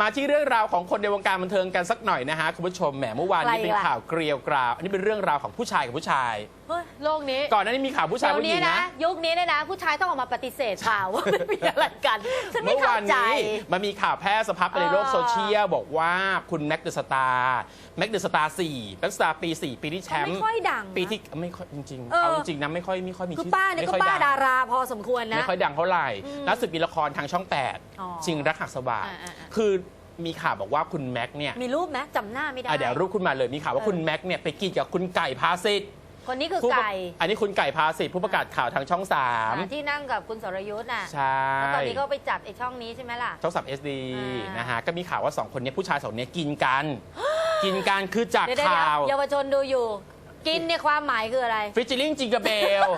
มาที่เรื่องราวของคนในวงการบันเทิงกันสักหน่อยนะฮะคุณผู้ชมแหมเมื่อวานนี้อะไรเป็นล่ะข่าวเกลียวกราว อันนี้เป็นเรื่องราวของผู้ชายกับผู้ชายเฮ้ย โลกนี้ก่อนหน้านี้มีข่าวผู้ชายเดี๋ยวผู้หนี้ญิงนะ นะ ยุคนี้เนี่ยนะ ผู้ชายต้องออกมาปฏิเสธข่าวว่าไม่มีอะไรกัน ฉันไม่เมื่อานเข้าวใจ นี้มันมีข่าวแพร่สะพัดไปในโลกเออโซเชียล บอกว่าคุณแม็กเดอะสตาร์แม็กเดอะสตาร์สี่แม็กเดอะสตาร์ปี 4 ปีที่แชเขามไม่ป์ค่อยดังนะปีที่ไม่ค่อยจริงๆ เออ เอาจริงๆนะไม่ค่อยไม่ค่อยมีคือชื่ป้าเนี่ยก็ไม่ค่อยป้าดังดาราพอสมควรนะ ไม่ค่อยดังเท่าไหร่อืมล่าสุดมีละครทางช่อง อ๋อ8ชิงรักหักสวาทอ่าๆๆคือมีข่าวบอกว่าคุณแม็กเนี่ยมีรูปไหมจำหน้าไม่ได้ อะเดี๋ยวรูปคุณมาเลยมีข่าวว่าเออคุณแม็กเนี่ยไปกินกับคุณไก่พาสิทธิ์ คนนี้คือผู้ประไก่อันนี้คุณไก่พาสิทธิ์ผู้ประกาศข่าวทางช่องอ่า3ที่นั่งกับคุณสรยุทธ์น่ะใช่ แล้วตอนนี้ก็ไปจัดไอช่องนี้ใช่ไหมล่ะ ช่องสับเอสดีอ่าน นะฮะ ก็มีข่าวว่าสองคนเนี้ผู้ชายสองเนี้กินกัน กินกันคือจากเดี๋ยวๆข่าวๆเยาวชนดูอยู่ กินเนี่ยความหมายคืออะไรฟิชจิลิงจิงก a เบล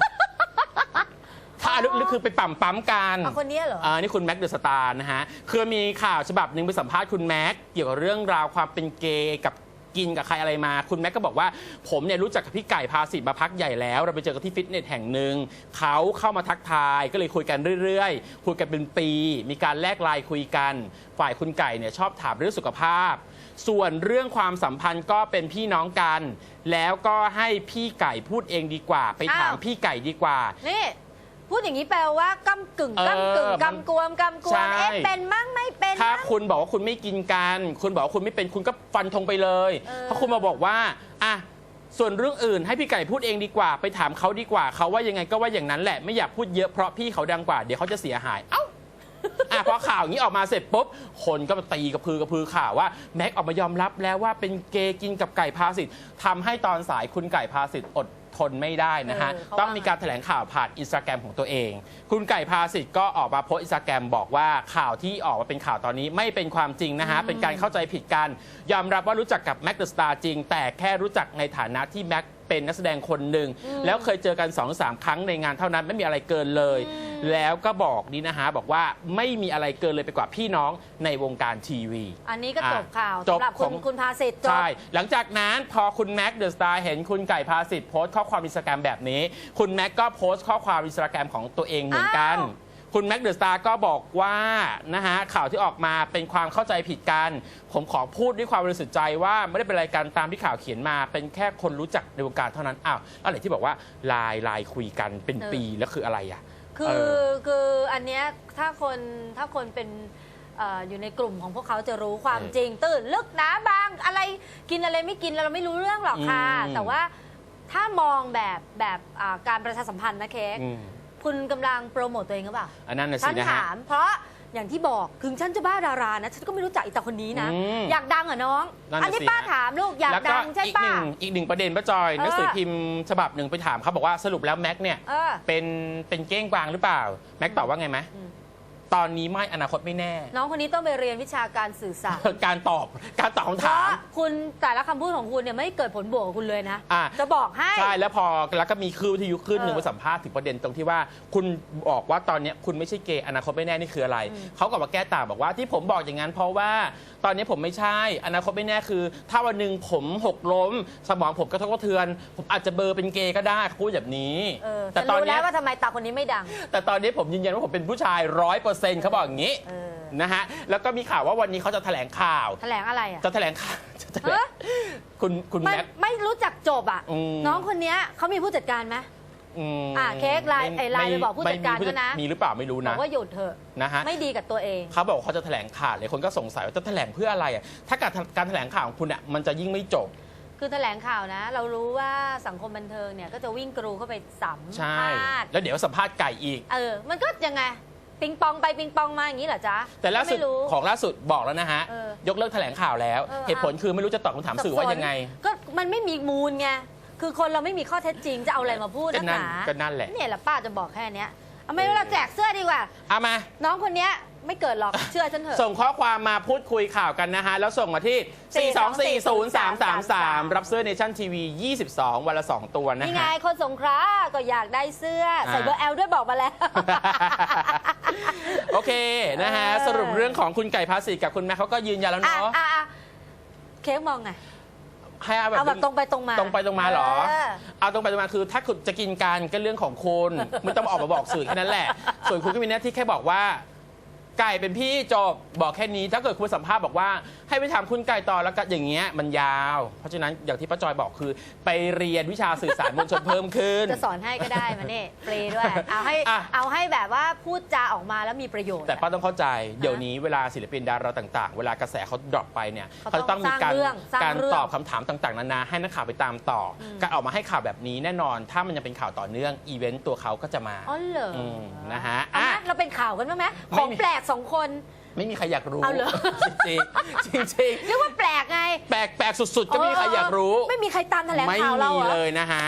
ถ้าลึกๆคือไปปั๊มปั๊มๆกัน เอาคนเนี้ยเหรอ อ่านี่คุณแม็กเดอะสตาร์นะฮะ คือมีข่าวฉบับหนึ่งไปสัมภาษณ์คุณแม็กเกี่ยวกับเรื่องราวความเป็นเกย์กับ กินกับใครอะไรมา คุณแม็กก็บอกว่าผมเนี่ยรู้จักกับพี่ไก่พาสิทธิ์มาพักใหญ่แล้ว เราไปเจอกันที่ฟิตเนสแห่งหนึ่งเขาเข้ามาทักทายก็เลยคุยกันเรื่อยๆ คุยกันเป็นปี มีการแลกไลน์คุยกัน ฝ่ายคุณไก่เนี่ยชอบถามเรื่องสุขภาพ ส่วนเรื่องความสัมพันธ์ก็เป็นพี่น้องกัน แล้วก็ให้พี่ไก่พูดเองดีกว่า ไปถามอ้าว พี่ไก่ดีกว่า นี่ พูดอย่างนี้แปลว่ากำกึ่งเออกำกึ่งมันกำกวมกำกวใช่มเอ๊ะเป็นมั่งไม่เป็นถ้ามั่ง คุณบอกว่าคุณไม่กินกัน คุณบอกว่าคุณไม่เป็นคุณก็ฟันธงไปเลยเออถ้าคุณมาบอกว่าอะส่วนเรื่องอื่นให้พี่ไก่พูดเองดีกว่า ไปถามเขาดีกว่าเขาว่ายังไงก็ว่าอย่างนั้นแหละไม่อยากพูดเยอะเพราะพี่เขาดังกว่าเดี๋ยวเขาจะเสียหาย เอ้าอะพอข่าวอย่างนี้ออกมาเสร็จปุ๊บคนก็มาตีกระพือกระพือข่าวว่าแม็กออกมายอมรับแล้วว่าเป็นเกย์กินกับไก่พาสิทธิ์ทำให้ตอนสายคุณไก่พาสิทธิ์อด ทนไม่ได้นะฮะ เออเขาว่า ต้องมีการแถลงข่าวผ่านอินสตาแกรมของตัวเอง คุณไก่พาสิทธิ์ก็ออกมาโพสต์อินสตาแกรมบอกว่าข่าวที่ออกมาเป็นข่าวตอนนี้ไม่เป็นความจริงนะฮะ เป็นการเข้าใจผิดกัน ยอมรับว่ารู้จักกับแม็กเดอะสตาร์จริง แต่แค่รู้จักในฐานะที่แม็กเป็นนักแสดงคนหนึ่ง แล้วเคยเจอกัน2อสามครั้งในงานเท่านั้นไม่มีอะไรเกินเลย แล้วก็บอกนี่นะฮะบอกว่าไม่มีอะไรเกินเลยไปกว่าพี่น้องในวงการทีวี อันนี้ก็อะจบข่าวจบสำหรับขคุอณงคุณพาสิทธิ์จบ ใช่ หลังจากนั้นพอคุณแม็กเดอะสตาร์เห็นคุณไก่พาสิทธิ์โพสต์ข้อความอินสตาแกรมแบบนี้ คุณแม็กก็โพสต์ข้อความอินสตาแกรมของตัวเองเหมือนกันอ้าวคุณแม็กเดอะสตาร์ก็บอกว่านะฮะข่าวที่ออกมาเป็นความเข้าใจผิดกัน ผมขอพูดด้วยความบริสุทธิ์ใจว่าไม่ได้เป็นอะไรกันตามที่ข่าวเขียนมา เป็นแค่คนรู้จักในวงการเท่านั้นอ้าวแล้วอะไรที่บอกว่าไลน์ไลน์คุยกันเป็นปีแล้วคืออะไรอะ คืเออคืออันเนี้ยถ้าคนถ้าคนเป็นเอ่ออยู่ในกลุ่มของพวกเขาจะรู้ความเออจริง ตื่นลึกหนาบางอะไรกินอะไรไม่กินเราไม่รู้เรื่องหรอกค่ะ อืม แต่ว่าถ้ามองแบบแบบอ่าการประชาสัมพันธ์นะเค้กอืมคุณกำลังโปรโมตตัวเองหรือเปล่าอันนั้นนะฉัสินนะฮะ ถามเพราะ อย่างที่บอกถึงฉันจะบ้าดารานะ ฉันก็ไม่รู้จักอีตาคนนี้นะ อืมอยากดังเหรอน้อง นั่นน่ะอันนี้สิป้าฮะ ถามลูกอยากแล้วก็ดังใช่อีกหป้า นึ่งอีกหนึ่งประเด็นป้าจอยเออ หนังสือพิมพ์ฉบับหนึ่งไปถามเขาบอกว่าสรุปแล้วแม็กเนี่ยเออ เป็นเป็นเก้งกวางหรือเปล่า แม็กตอบว่าไงไหมอืม ตอนนี้ไม่อนาคตไม่แน่ น้องคนนี้ต้องไปเรียนวิชาการสื่อสาร การตอบการตอบคำเพถาราะมคุณแต่ละคำพูดของคุณเนี่ยไม่เกิดผลบวกกับคุณเลยนะ อะ จะบอกให้ ใช่แล้วพอแล้วก็มีคืนที่ยุขึ้นหนึ่งเออไปสัมภาษณ์ถึงประเด็นตรงที่ว่า คุณบอกว่าตอนเนี้ยคุณไม่ใช่เกย์อนาคตไม่แน่นี่คืออะไรอืมเขาก็มาแก้ต่างบอกว่าที่ผมบอกอย่างนั้น เพราะว่าตอนนี้ผมไม่ใช่ อนาคตไม่แน่คือ ถ้าวันหนึ่งผมหกล้ม สมองผมกระทบกระเทือน ผมอาจจะเบลอร์เป็นเกย์ก็ได้เขาพูดแบบนี้ เออแต่ฉันตอนรู้เนี้แล้ยวว่าทำไมตาคนนี้ไม่ดัง แต่ตอนนี้ผมยืนยันว่าผมเป็นผู้ชายร้อยเปอร์เซ็นต์เขาบอกอย่างนี้เออนะฮะแล้วก็มีข่าวว่าวันนี้เขาจะแถลงข่าว แถลงอะไรอะ จะแถลงข่าวจะแถลงฮะ คุณคุณมันแม็ก ไม่รู้จักจบอะ อืม น้องคนเนี้ยเขามีผู้จัดการไหมอืมอะเค้กไลน์ม่ไอ้ไลน์ไปบอกผู้จัดการไม่มีเขานะ มีหรือเปล่าไม่รู้บอนะกว่าหยุดเถอะนะฮะ ไม่ดีกับตัวเอง เขาบอกว่าเขาจะแถลงข่าวเลยคนก็สงสัยว่าจะแถลงเพื่ออะไรอะถ้าการการแถลงข่าวของคุณอะมันจะยิ่งไม่จบ คือแถลงข่าวนะ เรารู้ว่าสังคมบันเทิงเนี่ยก็จะวิ่งกรูเข้าไปสัมใช่ ภาษณ์แล้วเดี๋ยวสัมภาษณ์ไก่อีก เออ มันก็ยังไง ปิงปองไปปิงปองมาอย่างนี้เหรอจ๊ะแต่ล่าสุดไม่รู้ ของล่าสุดบอกแล้วนะฮะ เออยกเลิกแถลงข่าวแล้ว เออ เหตุผลคือไม่รู้จะตอบคำถามสื่อว่ายังไงก็มันไม่มีมูลไง คือคนเราไม่มีข้อเท็จจริงจะเอาอะไรมาพูดก็นักนั่หนนาก็นั่นแหละ เนี่ยแหละป้าจะบอกแค่เนี้ย เอาไม่รู้เราแจกเสื้อดีกว่า เอามา น้องคนเนี้ยไม่เกิดหรอก เชื่อฉันเถอะ ส่งข้อความมาพูดคุยข่าวกันนะฮะ แล้วส่งมาที่ 4240333 รับเสื้อเนชั่นทีวี 22 วันละ 2 ตัวนะนี่ไงฮะ คนสงขลาก็อยากได้เสื้อ ใส่เบอร์แอลด้วยบอกมาแล้ว โอเคนะฮะ เออ สรุปเรื่องของคุณไก่ภาษีกับคุณแม่เขาก็ยืนยันแล้วอะเนาะ อะอะเค้กมองไง ให้เอาเอาแบแบบบตรงไปตรงมาตรงไปตรงมาเหรอเอเอาตรงไปตรงมาคือ ถ้าคุณจะกินกันก็เรื่องของคุณไม่ต้องมาออกมาบอกสื่อแค่นั้นแหละ ส่วนคุณก็มีหน้าที่แค่บอกว่า ไก่เป็นพี่จบบอกแค่นี้ถ้าเกิดคุณสัมภาษณ์บอกว่า ให้ไปถามคุณไก่ต่อแล้วก็อย่างเงี้ยมันยาว เพราะฉะนั้นอย่างที่ป้าจอยบอกคือ ไปเรียนวิชาสื่อสารมวลชนเพิ่มขึ้น จะสอนให้ก็ได้มาเนี่ยเปรย์ด้วย เอาให้อะ เอาให้แบบว่าพูดจาออกมาแล้วมีประโยชน์แต่ป้าต้องเข้าใจเดี๋ยวนี้เวลาศิลปินดาราต่างๆ เวลากระแสเขาดรอปไปเนี่ยเขาเขาจะต้องมีการสร้างเรื่องสร้างการเรื่องตอบคำถามต่างๆ นานาให้นักข่าวไปตามต่ออม การออกมาให้ข่าวแบบนี้แน่นอน ถ้ามันยังเป็นข่าวต่อเนื่องอีเวนต์ตัวเขาก็จะมา อ๋อเหรออมนะฮะเอาอะนะ เราเป็นข่าวกันบ้างไหมไม่ของมีแปลกสองคน ไม่มีใครอยากรู้เอาเหรอ จริงๆจริงเรียกว่าแปลกไง ๆแปลกแปลกสุดๆ ก็ไม่มีใครอยากรู้ไม่มีใครตามแถลงไม่ข่าวเรามีเหรอ เลยนะฮะ